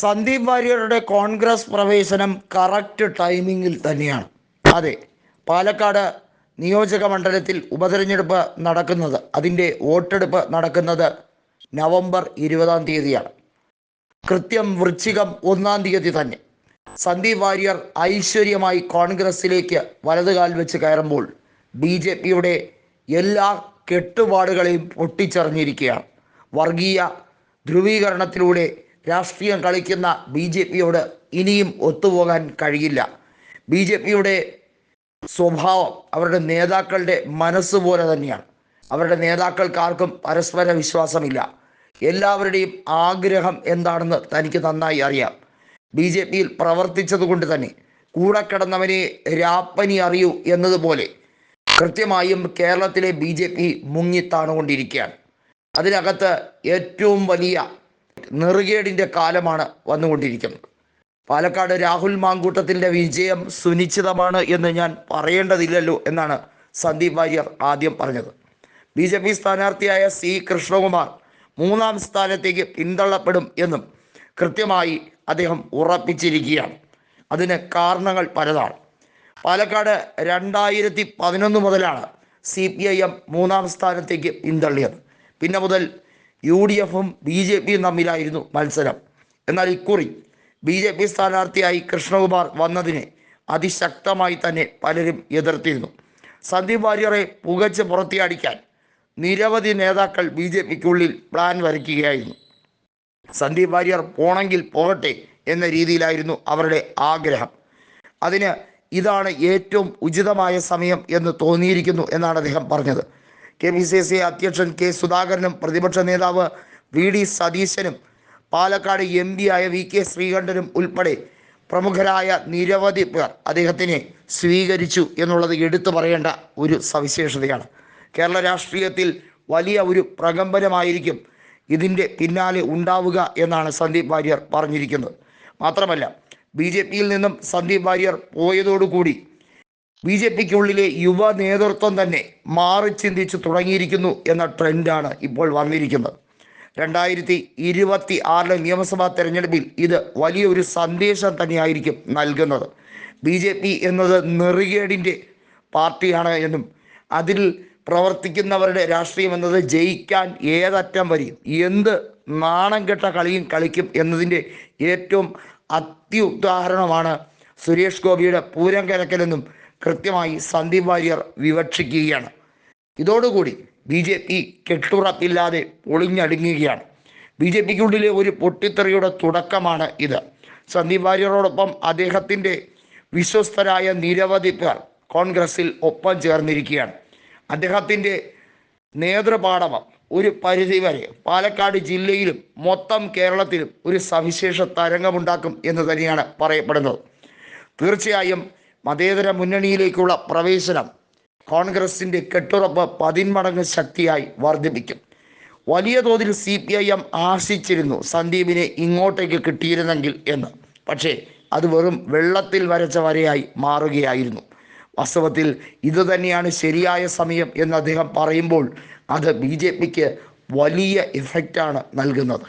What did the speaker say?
സന്ദീപ് വാര്യരുടെ കോൺഗ്രസ് പ്രവേശനം കറക്റ്റ് ടൈമിങ്ങിൽ തന്നെയാണ്. അതെ പാലക്കാട് നിയോജക മണ്ഡലത്തിൽ ഉപതെരഞ്ഞെടുപ്പ് നടക്കുന്നത് അതിന്റെ വോട്ടെടുപ്പ് നടക്കുന്നത് നവംബർ ഇരുപതാം തീയതിയാണ്. കൃത്യം വൃശ്ചികം ഒന്നാം തീയതി തന്നെ സന്ദീപ് വാര്യർ ഐശ്വര്യമായി കോൺഗ്രസിലേക്ക് വലതുകാൽ വെച്ച് കയറുമ്പോൾ ബി ജെ പിയുടെ എല്ലാ കെട്ടുപാടുകളെയും പൊട്ടിച്ചെറിഞ്ഞിരിക്കുകയാണ്. വർഗീയ ധ്രുവീകരണത്തിലൂടെ രാഷ്ട്രീയം കളിക്കുന്ന ബി ജെ പിയോട് ഇനിയും ഒത്തുപോകാൻ കഴിയില്ല. ബി ജെ പിയുടെ സ്വഭാവം അവരുടെ നേതാക്കളുടെ മനസ്സ് പോലെ തന്നെയാണ്. അവരുടെ നേതാക്കൾക്ക് ആർക്കും പരസ്പര വിശ്വാസമില്ല. എല്ലാവരുടെയും ആഗ്രഹം എന്താണെന്ന് തനിക്ക് നന്നായി അറിയാം. ബി ജെ പിയിൽ പ്രവർത്തിച്ചതുകൊണ്ട് തന്നെ കൂടെ കിടന്നവനെ രാപ്പനി അറിയൂ എന്നതുപോലെ കൃത്യമായും കേരളത്തിലെ ബി ജെ പി മുങ്ങിത്താണുകൊണ്ടിരിക്കുകയാണ് അതിനകത്ത് ഏറ്റവും വലിയ നെറുകേടിന്റെ കാലമാണ് വന്നുകൊണ്ടിരിക്കുന്നത്. പാലക്കാട് രാഹുൽ മാങ്കൂട്ടത്തിന്റെ വിജയം സുനിശ്ചിതമാണ് എന്ന് ഞാൻ പറയേണ്ടതില്ലല്ലോ എന്നാണ് സന്ദീപ് വാര്യർ ആദ്യം പറഞ്ഞത്. ബി ജെ പി സ്ഥാനാർത്ഥിയായ സി കൃഷ്ണകുമാർ മൂന്നാം സ്ഥാനത്തേക്ക് പിന്തള്ളപ്പെടും എന്നും കൃത്യമായി അദ്ദേഹം ഉറപ്പിച്ചിരിക്കുകയാണ്. അതിന് കാരണങ്ങൾ പലതാണ്. പാലക്കാട് രണ്ടായിരത്തി പതിനൊന്ന് മുതലാണ് സി പി ഐ എം മൂന്നാം സ്ഥാനത്തേക്ക് പിന്തള്ളിയത്. പിന്നെ മുതൽ യു ഡി എഫും ബി ജെ പിയും തമ്മിലായിരുന്നു മത്സരം. എന്നാൽ ഇക്കുറി ബി ജെ പി സ്ഥാനാർത്ഥിയായി കൃഷ്ണകുമാർ വന്നതിനെ അതിശക്തമായി തന്നെ പലരും എതിർത്തിരുന്നു. സന്ദീപ് വാര്യറെ പുകച്ച് പുറത്തിയടിക്കാൻ നിരവധി നേതാക്കൾ ബി ജെ പിക്കുള്ളിൽ പ്ലാൻ വരയ്ക്കുകയായിരുന്നു. സന്ദീപ് വാര്യർ പോണെങ്കിൽ പോകട്ടെ എന്ന രീതിയിലായിരുന്നു അവരുടെ ആഗ്രഹം. അതിന് ഇതാണ് ഏറ്റവും ഉചിതമായ സമയം എന്ന് തോന്നിയിരിക്കുന്നു എന്നാണ് അദ്ദേഹം പറഞ്ഞത്. കെ പി സി സി അധ്യക്ഷൻ കെ സുധാകരനും പ്രതിപക്ഷ നേതാവ് വി ഡി സതീശനും പാലക്കാട് എം പി ആയ വി കെ ശ്രീകണ്ഠനും ഉൾപ്പെടെ പ്രമുഖരായ നിരവധി പേർ അദ്ദേഹത്തിനെ സ്വീകരിച്ചു എന്നുള്ളത് എടുത്തു പറയേണ്ട ഒരു സവിശേഷതയാണ്. കേരള രാഷ്ട്രീയത്തിൽ വലിയ ഒരു പ്രകമ്പനമായിരിക്കും ഇതിന്റെ പിന്നാലെ ഉണ്ടാവുക എന്നാണ് സന്ദീപ് വാര്യർ പറഞ്ഞിരിക്കുന്നത്. മാത്രമല്ല ബി ജെ പിയിൽ നിന്നും സന്ദീപ് വാര്യർ പോയതോടുകൂടി ബി ജെ പിക്കുള്ളിലെ യുവ നേതൃത്വം തന്നെ മാറി ചിന്തിച്ചു തുടങ്ങിയിരിക്കുന്നു എന്ന ട്രെൻഡാണ് ഇപ്പോൾ വന്നിരിക്കുന്നത്. രണ്ടായിരത്തി ഇരുപത്തി ആറിലെ നിയമസഭാ തെരഞ്ഞെടുപ്പിൽ ഇത് വലിയൊരു സന്ദേശം തന്നെയായിരിക്കും നൽകുന്നത്. ബി ജെ പി എന്നത് നെറുകേടിന്റെ പാർട്ടിയാണ് എന്നും അതിൽ പ്രവർത്തിക്കുന്നവരുടെ രാഷ്ട്രീയം എന്നത് ജയിക്കാൻ ഏതറ്റം വരും എന്ത് നാണം കെട്ട കളിയും കളിക്കും എന്നതിന്റെ ഏറ്റവും അത്യുദാഹരണമാണ് സുരേഷ് ഗോപിയുടെ പൂരം കരക്കലെന്നും കൃത്യമായി സന്ദീപ് വാര്യർ വിവക്ഷിക്കുകയാണ്. ഇതോടുകൂടി ബി ജെ പി കെട്ടുറപ്പില്ലാതെ പൊളിഞ്ഞടുങ്ങുകയാണ്. ബി ജെ പിക്കുള്ളിലെ ഒരു പൊട്ടിത്തെറിയുടെ തുടക്കമാണ് ഇത്. സന്ദീപ് വാര്യരോടൊപ്പം അദ്ദേഹത്തിന്റെ വിശ്വസ്തരായ നിരവധി പേർ കോൺഗ്രസിൽ ഒപ്പം ചേർന്നിരിക്കുകയാണ്. അദ്ദേഹത്തിന്റെ നേതൃപാടവം ഒരു പരിധിവരെ പാലക്കാട് ജില്ലയിലും മൊത്തം കേരളത്തിലും ഒരു സവിശേഷ തരംഗമുണ്ടാക്കും എന്ന് തന്നെയാണ് പറയപ്പെടുന്നത്. തീർച്ചയായും മതേതര മുന്നണിയിലേക്കുള്ള പ്രവേശനം കോൺഗ്രസിന്റെ കെട്ടുറപ്പ് പതിന്മടങ്ങ് ശക്തിയായി വർദ്ധിപ്പിക്കും. വലിയ തോതിൽ സി പി ഐ എം ആശിച്ചിരുന്നു സന്ദീപിനെ ഇങ്ങോട്ടേക്ക് കിട്ടിയിരുന്നെങ്കിൽ എന്ന്. പക്ഷേ അത് വെറും വെള്ളത്തിൽ വരച്ച വരയായി മാറുകയായിരുന്നു. വാസ്തവത്തിൽ ഇതുതന്നെയാണ് ശരിയായ സമയം എന്ന് അദ്ദേഹം പറയുമ്പോൾ അത് ബി ജെ പിക്ക് വലിയ ഇഫക്റ്റാണ് നൽകുന്നത്.